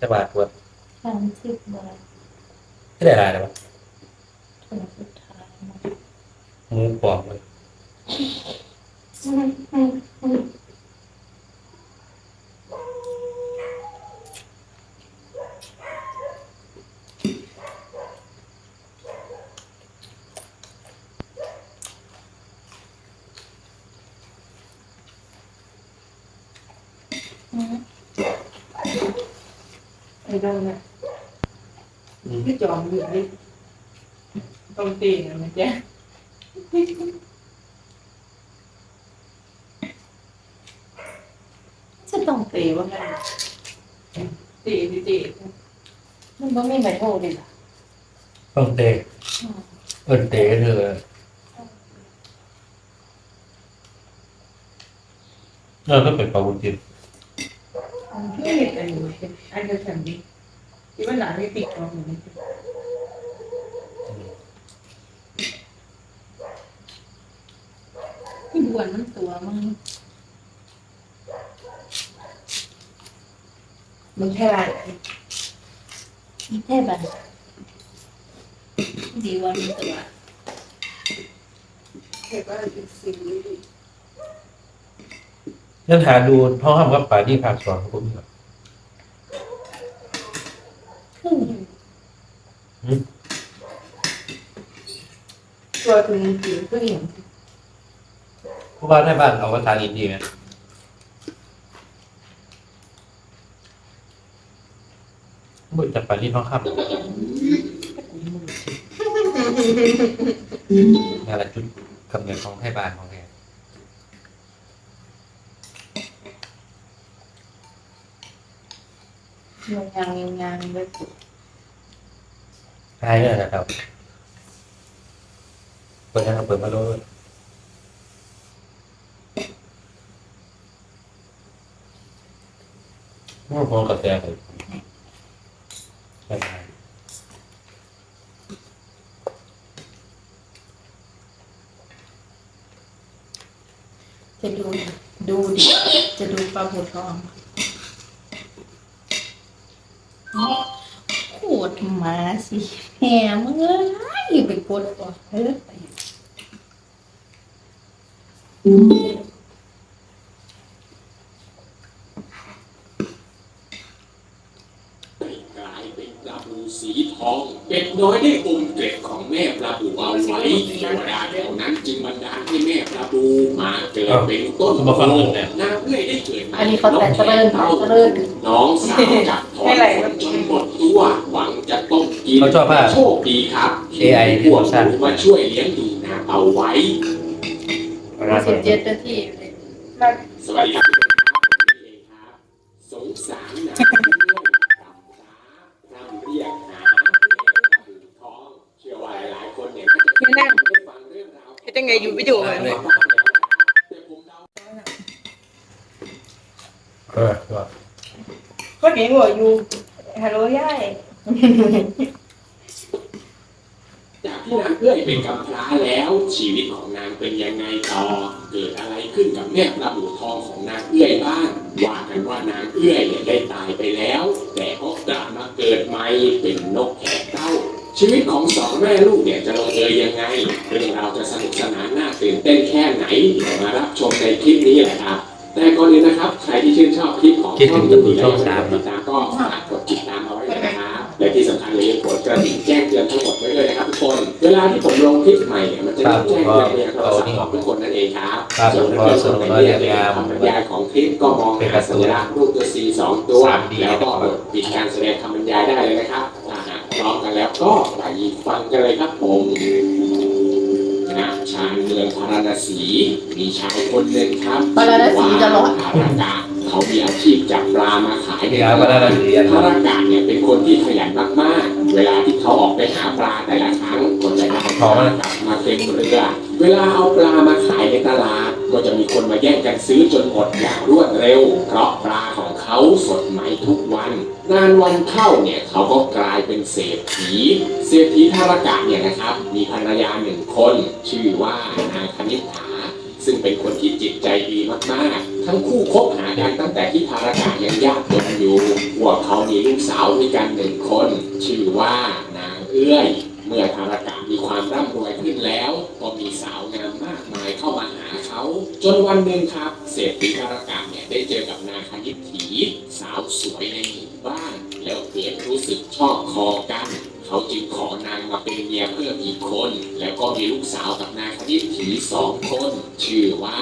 จะบาทปวดสามสิบบาทไม่ได้หลายเลยวะถึงสุดท้ายนะหมูปลอมเลยไอ้ดังเนี่ยพี่จอมอยู่นี่ตรงตีนนะมั นแจ๊จะต้องตีว่าไงตีตีตีมันก็ไม่ใบโทษดิล่ะต้องเตะเอินเตะเธอเอ อก็เป็นปลาบุญจินไม่เห็นอะไรเลยไอ้เดียวกันดิที่ว่าหลานไม่ติดจอมอยู่นี่ที่บวนมันตัวมึงมึงแค่ไรแค่บันดีวันนี้ตัวแค่ว่าเป็นสิ่งนี้นั่นหาดูห้องห้ามกับป่าที่ภาคสองของผมครับ ขึ้น ตัวถึงจริงผู้หญิงผู้ว่านในบ้านเอาภาษาอินเดีไหมบุญจากป่าที่ห้องห้ามงานละจุดกำเนิดของให้บ้านของแกยงยางยงยางเลย ใช่เลยนะครับเปิดนะครับเปิดมาเลยว่าพองกระแสเลยใช่จะดูดูดิจะดูปลาบูทองโคตร หมาสิแหมมึงเอ้ยไปกดก่อนเฮ้ยไปกลายเป็นปลาบูสีทองเป็ดน้อยได้อมเกล็ดของแม่ปลาบูเอาไว้เทวดาแถวนั้นจึงบันดาลให้แม่ปลาบูมาเกิดเป็นต้นโพนางเพื่อได้เกิดอันนี้เขาแต่เจริญแต่เจริญน้องสาวจับทอนขนจ เขาชอบมากโชคดีครับ AI พวกหนูมาช่วยเลี้ยงดูนางเอาไว้ สิบเจ็ดนาทีเลยสวัสดีครับผมเองครับ สงสารนางเรื่องกำพร้าร่ำเรียกหาแม่ปลาบูทองเชื่อว่าหลายๆคนเนี่ยก็จะไม่นั่งได้ฟังเรื่องราวเฮ็ดยังไงอยู่ไม่ดูเลยแต่ผมเดาเออก็ก็เห็นหัวอยู่ฮัลโหลยายจากที่นาง เอื้อยเป็นกำพร้าแล้ว ชีวิตของนางเป็นยังไงต่อ เกิดอะไรขึ้นกับแม่ปลาบูทองของนางเอื้อยบ้างว่ากันว่านางเอื้อยเนี่ยได้ตายไปแล้ว แต่ก็กลับมาเกิดใหม่เป็นนกแขกเต้าชีวิตของสองแม่ลูกเนี่ยจะลงเอยยังไงเรื่องราวจะสนุกสนานน่าตื่นเต้นแค่ไหนเดี๋ยวมารับชมในคลิปนี้แหละครับแต่ก่อนอื่นนะครับ ใครที่ชื่นชอบคลิปของคิดถึงจะดูช่องสามติดตามก็ฝาก และที่สำคัญเลยกดกระดิ่งแจ้งเตือนทั้งหมดไว้เลยนะครับทุกคน เวลาที่ผมลงคลิปใหม่เนี่ยมันจะมีแจ้งเตือนในโทรศัพท์ของทุกคนนั่นเองครับครับส่วนผมถ้าก็เกิดสคนนุกไหนและเนี่ยเรียนเป็นงามคำบรรยายของคลิปก็มองหาสัญลักษณ์รูปตัว C สองตัว 3D แล้วก็กดปิดการแสดงคำบรรยายได้เลยนะครับถ้าหากพร้อมกันแล้วก็ไปฟังกันเลยครับผมณชานเมืองพาราณสี มีชายคนหนึ่งครับปาราณสีจะร้อนพารากา เขามีอาชีพจับปลามาขายในเดี๋ยวมาได้ละเอียดพารากาเนี่ยเป็นคนที่ขยันมากๆ เวลาที่เขาออกไปหาปลาแต่ละครั้งก็จะได้ปลากลับมาเต็มเรือ เวลาเอาปลามาขายในตลาด ก็จะมีคนมาแย่งกันซื้อจนหมดอย่างรวดเร็ว เพราะปลาของเขาสดใหม่ทุกวัน นานวันเข้าเนี่ยเขาก็กลายเป็นเศรษฐี เศรษฐีทารกะเนี่ยนะครับ มีภรรยาหนึ่งคน ชื่อว่านางคณิษฐา ซึ่งเป็นคนที่จิตใจดีมากๆ ทั้งคู่คบหากันตั้งแต่ที่ภารกายังยากจนอยู่พวกเขามีลูกสาวด้วยกันหนึ่งคน ชื่อว่านางเอื้อย เมื่อภารกามีความร่ำรวยขึ้นแล้ว ก็มีสาวงามมากมายเข้ามาหาเขา จนวันหนึ่งครับเศรษฐีภารกาเนี่ยได้เจอกับนางคณิตถี สาวสวยในหมู่บ้าน แล้วเกิดรู้สึกชอบคอกัน เขาจึงขอนางมาเป็นเมียเพิ่มอีกคน แล้วก็มีลูกสาวกับนางคณิตถีสองคน ชื่อว่า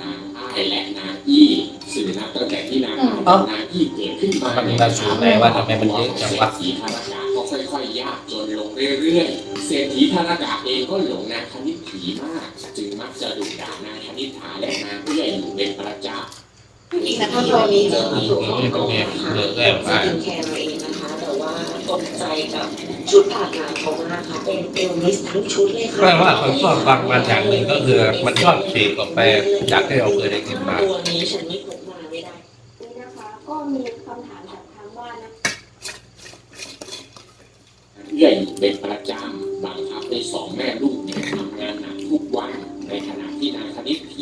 นางอ้ายและนางอี้ซึ่งนับตั้งแต่ที่นางอ้ายกับนางอี้เกิดขึ้นมาเนี่ยมันสูงเลยว่าทำไมมันเยอะจังวะเศรษฐีธารกาก็ค่อยๆยากจนลงเรื่อยๆเศรษฐีธารกาเองก็หลงนางคณิตถีมาก จึงมักจะดุด่านางคณิษฐาและนางเอื้อยอยู่เป็นประจำอีกสักทีวันนี้จะมาสู่ห้องนี่นเป็นอนไงค่ะเยอะแยะสมากกินแคร์เราเองนะคะ แต่ว่าตกใจกับ ชุดอาบน้ำเขามากค่ะเป็นเอลมิสทั้งชุดเลยค่ะแปลว่าเขาชอบฟังมาอย่างหนึ่งก็คือมันชอบฉีกออกไปจากที่เราเคยได้ยินมาตัวนี้ฉันไม่พกมาไม่ได้นี่นะคะ ก็มีคำถามจากทางบ้านนะเอื้อยอยู่เป็นประจำบังคับให้สองแม่ลูก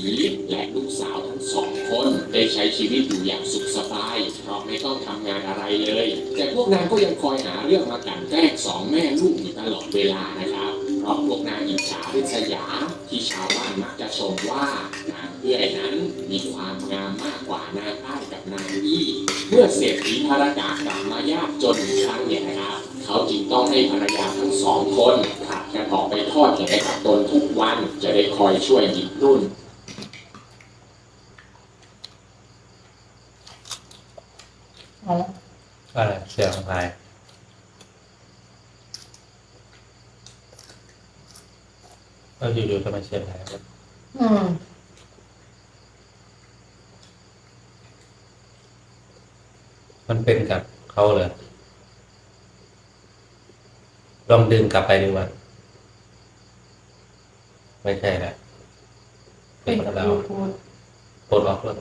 คณิตถีและลูกสาวทั้งสองคน ได้ใช้ชีวิตอยู่อย่างสุขสบาย เพราะไม่ต้องทำงานอะไรเลย แต่พวกนางก็ยังคอยหาเรื่องมากลั่นแกล้งสองแม่ลูกอยู่ตลอดเวลานะครับ เพราะพวกนางอิจฉาริษยาที่ชาวบ้านมักจะชมว่านางเอื้อยนั้นมีความงามมากกว่านางอ้ายกับนางอี้เมื่อเศรษฐีภารกากลับมายากจนอีกครั้งเนี่ยนะครับเขาจึงต้องให้ภรรยาทั้งสองคนขับกันออกไปทอดแหกับตนทุกวันจะได้คอยช่วยหยิบรุ่น อาละอะไรเสียงอะไรเราอยู่ๆทำไมเสียงอะไรวะอืมมันเป็นกับเขาเลยลองดึงกลับไปดูว่าไม่ใช่แหละเป็นกับเราลูกพูดปลดออกแล้ว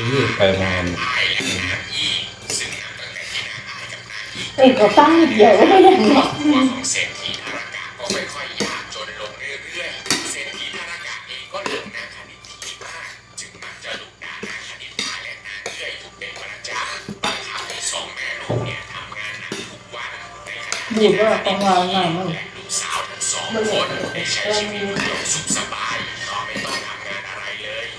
ยยืดไปมานอ้ายและนางอี้ซึ่งนับตั้งแต่ที่นางอ้ายกับนางอี้เอ้ยเขาตั้งนิดเดียวก็ไม่ได้ครอเนาะบครัวของเศรษฐีธารกาก็ค่อยๆยากจนลงเรื่อยๆเศรษฐีธารกาเองก็หลงนางคณิตถีมากจึงมักจะดุด่านางคณิตถาและนางเอื้อยอยู่เป็นประจำบังคับให้สองแม่ลูกเนี่ยทำงานหนักทุกวันในขณะดูที่ว่านาประงมาณไหนมันและลูกสาวทั้งสองคนได้ใช้ชีวิตอย่างสุข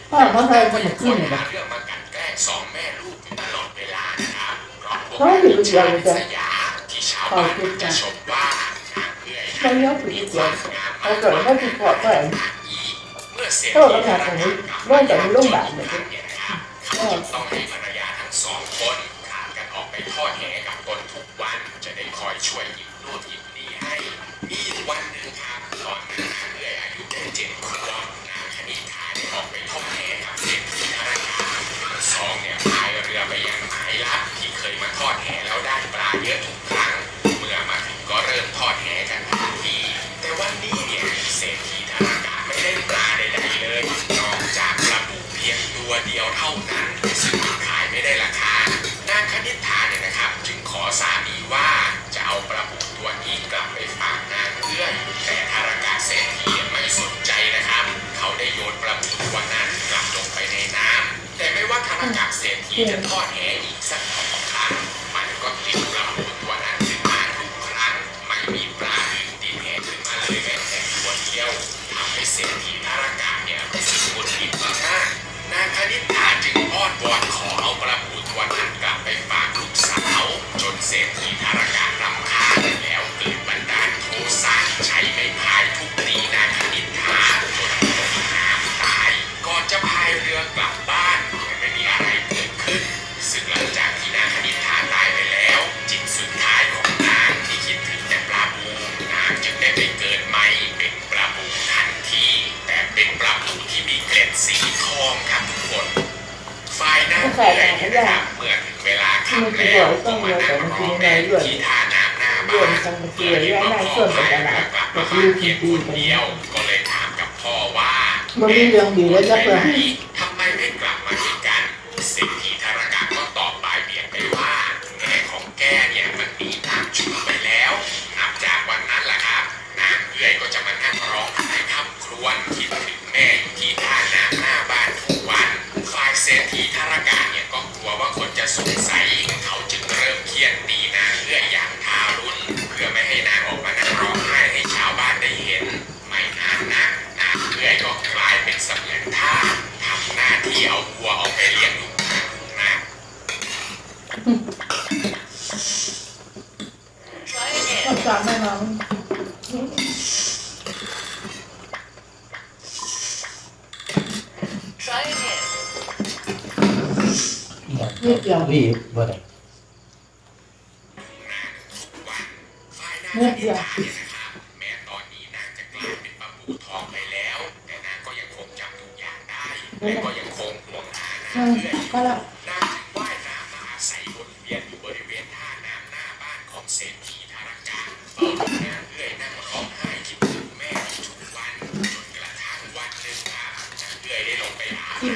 เลยถ้าเขาใช้สมุดคขึ้นนเนี่ยหาเรื่องมากลันแกล้งสองแม่ลูกอยู่ตลอดเวลานะครับเพราะพวกเขานางอยู่อิจเดียฉาวเลยริจ้ะษยาที่ชาวบ้านมักจะชมว่านางเอื้อยเขาเยอะถึงมีเดีคยววามงามเขามากเกิดเขาติดขอไปเมื่อเศรษเขาฐีก็ธาทำรอย่างนี้กาเริ่มจากที่โรงพยาบาลเลยเนี่ยน เท่านั้นซึ่งขายไม่ได้ราคานางคณิษฐาเนี่ยนะครับ จึงขอสามีว่าจะเอาปลาบูตัวนี้กลับไปฝากนางเอื้อยแต่ธารกาเศรษฐีไม่สนใจนะครับ เขาได้โยนปลาบูตัวนั้นกลับลงไปในน้ำแต่ไม่ว่าธารกาเศรษฐีจะทอดแหอีกสักเท่า ฝ่ายนางเอื้อยเนี่ยนะครับเมื่องเวลาค่ำแล้วก็มานั่งรอแม่อยู่ที่ท่าน้ำหน้าบ้านเพื่อที่ว่าพ่อพายเรือลับมาบ้านเพียงคนเดียวก็เลยถามกับพ่อว่ามันมีเรื่องดีแล้วจะเปิด จับแม่น้องนี่เดี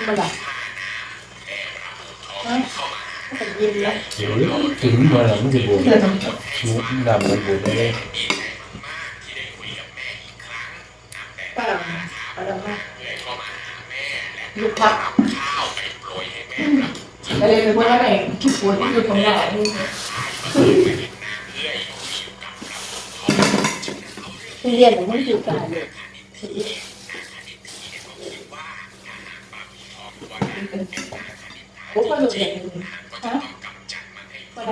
หากินมาละท่าน้ำแต่ปลาบูทองฮะเข้ามาหาก็กินแล้วถึงถึงบ่ล่ะมันสิบ่ชูดำมันบ่ได้ดีใจมากๆที่ได้คุยกับแม่อีกครั้งนับแต่ป้าดำป้าดำมากยก็มาหาแม่และลูกพักไปโปรยให้แม่แล้วเลยเป็นคนอะไรคิดปวดที่อยู่ตรงนี้เอื้อยอยู่กับปลาบูทองจึงเอาเรื่องที่เรียนหรือไม่อยู่กันเลย โอ้ก็ดูเด็กฮะก็ได้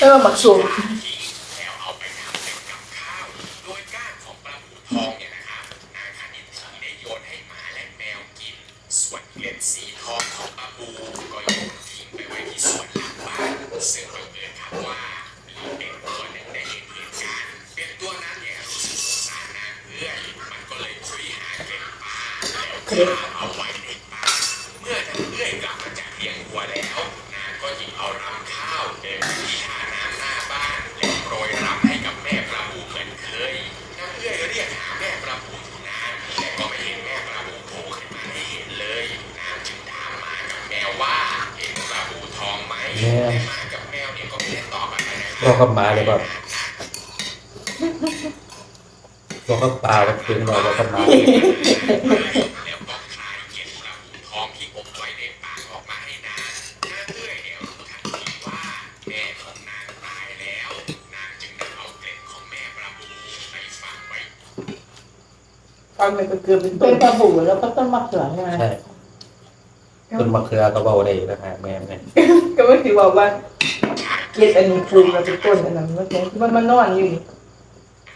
เออหมักสูง แล้วคเอาไว้ในปากเมื่อนางเอื้อยกลับมาจากเลี้ยงวัวแล้วนางก็หยิบเอารำข้าวเดินไปที่ท่าน้ำหน้าบ้านและโปรยรำให้กับแม่ปลาบูเหมือนเคยนางเอื้อยเรียกหาแม่ปลาบูอยู่นานแต่ก็ไม่เห็นแม่ปลาบูโผล่ขึ้นมาให้เห็นเลยนางจึงถามหมากับแมวว่าเห็นปลาบูทองไหมแต่หมากับแมวเนี่ยก็ไม่ได้ตอบอะไรนะเรากับหมาเลยแบบเราก็ปลาก็ถึงเราแล้วก็หมา ตอนมันเกือบเป็นต้นปลาบูแล้วก็ต้นมะเขือใช่ไหมใช่ต้นมะเขือก็เบาได้นะฮะแม่แม่ก็ไม่ถือว่าว่าเกล็ดอันนี้ปลูกแล้วเป็นต้นอันนั้นมันมันมันนอนอยู่นี่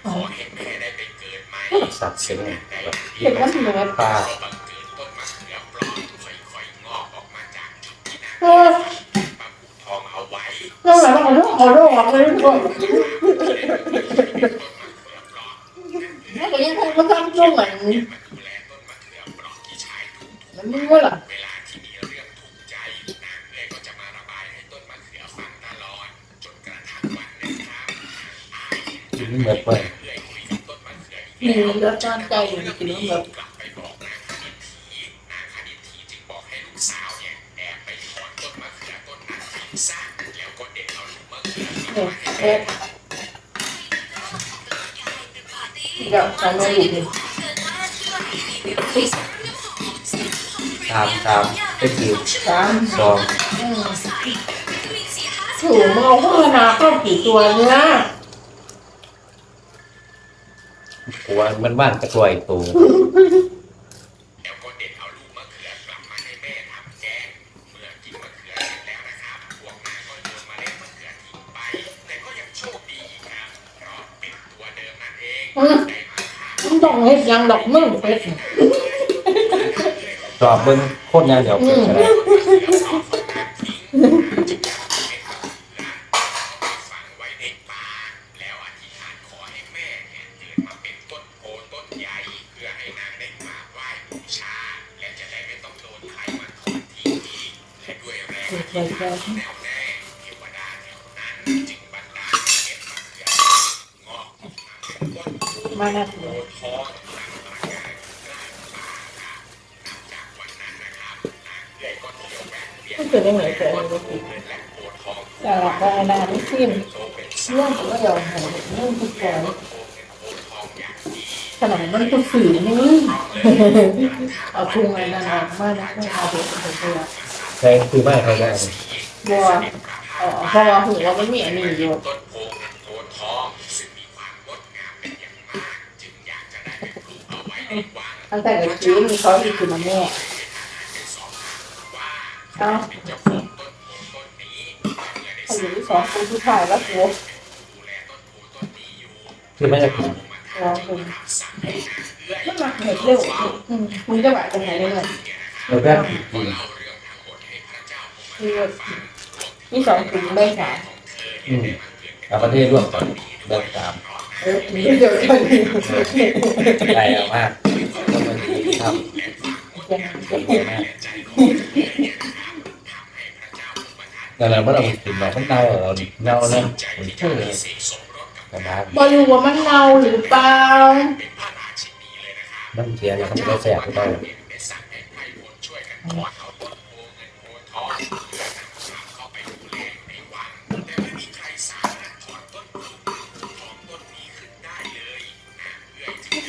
ขอให้แม่ได้ไปเกิดใหม่สับเสียงแบบเห็นว่าเหมือนปลาก็บังเกิดต้นมะเขือปลอมค่อยๆงอกออกมาจากจุดที่นางเออปลาบูทองเอาไว้ต้องไหนต้องเอาเอาลูกออกเลยทุก แล้วก็ยังคงก็ทำช่วงเหมือนมาดูแลต้นมะเขือปลอมที่ชายทุ่งมันไม่ว่าล่ะเวลาที่เดืองถูกใจนางเอ๋ยก็จะมาระบายให้ต้นมะเขือฟังตลอดจนกระทั่งวันหนึ่งครับอายเห็นกินเหมือนไปเอ๋ยคุยกับต้นมะเขืออีกมีแล้วเลือดจานใจอยู่กินแบบกลับไปบอกนางคณิตถีนางคณิตีจึงบอกให้ลูกสาวเนี่ยแอบไปถอนต้นมะเขือต้นนั้นทิ้งซะแล้วก็เด็ดเอาลู กมะเขือกลับเนี่ยมาให้เอ๊ะแม่เดี๋ยวใส่แม่ดูดิตามตามก็คือสามสองถูกมึงเอาโฆษณาเข้ากี่ตัวเนี่ยหัวมันบ้านกระตวยตัวแล้ว ดยังดอกมึงเฮ็ดจอบเบิ้งโคตรงานเดี๋ยวเกิดอะไรจึงจับเม็ดมะเขือเอาไปฝังไว้ในป่าแล้ว เวียนมันเกิดได้ไงแต่โพอันนี้เงินและโพทองแต่ละได้ได้ไม่ขึ้นโตเป็นสาเรื่องวก็ยอมให้เรื่องทุกอย่างโพเงินโพทองอย่างดีขนาดมันก็สื่อนี่เอาทุงอะไรนั่นออกมาแล้วก็เอาเด็กไปเลยแทงคือไม่เขาได้บัวเออเพราะว่าหูว่ามันมีอันนี้อยู่ต้นโพเงินโพทองซึ่งมีความงดงามเป็นอย่างมากจึงอยากจะได้ไปปลูกเอาไว้ตั้งแต่เด็กจิ๋วมีเขาอีกคือมันแม่ เอาอายุที่สองคนที่ถ่ายแล้วกูคือไม่ได้กินลองดูมันมาเห็ดเร็วอืมมึงจะหวานจะไหนได้เลยเราแค่กินคือนี่สองถุงได้สามอืมเอาประเทศร่วมก่อนเบอร์สามเออเดี๋ยวกันใหญ่มากต้องมาดีทำเป็นเยอะมาก แต่เราไม่ต้องกินหรอกมันเน่าเราดิเน่าเนี่ยมันเชื่อกระดาษบอรู้ว่ามันเน่าหรือเปล่ามันเสียแล้วมันก็แสบไป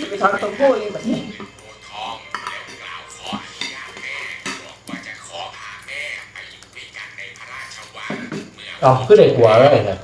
ไปทำตัวโก้เลยแบบนี้ อ๋อคือเด็กหัวอะไรนะ